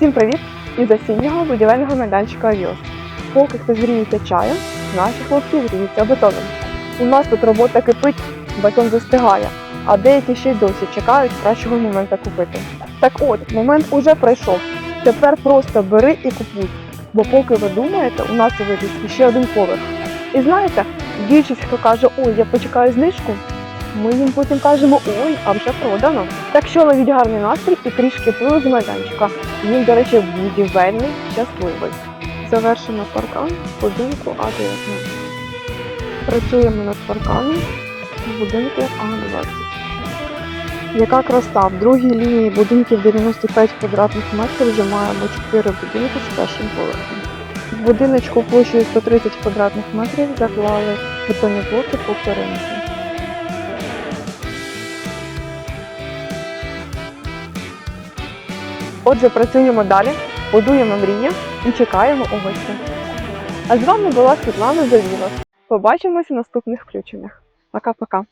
Всім привіт! Із осіннього будівельного майданчика Авіос. Поки хтось гріється чаєм, наші хлопці гріються бетоном. У нас тут робота кипить, бетон застигає, а деякі ще й досі чекають кращого моменту купити. Так от, момент уже пройшов. Тепер просто бери і купуй. Бо поки ви думаєте, у нас у вивісці ще один поверх. І знаєте, більшість, хто каже, ой, я почекаю знижку, ми їм потім кажемо, ой, а вже продано. Так що ловіть гарний настрій і трішки пливу з майданчика. Він, до речі, будівельний, щасливий. Завершено паркан будинку А19. Працюємо над парканом в будинку А20. Яка краса! В другій лінії будинків 95 квадратних метрів вже маємо 4 будинки з першим поверхом. В будиночку площею 130 квадратних метрів заклали бетонні блоки по периметру. Отже, працюємо далі, будуємо мрії і чекаємо у гості. А з вами була Світлана Завіла. Побачимось в наступних включеннях. Пока-пока.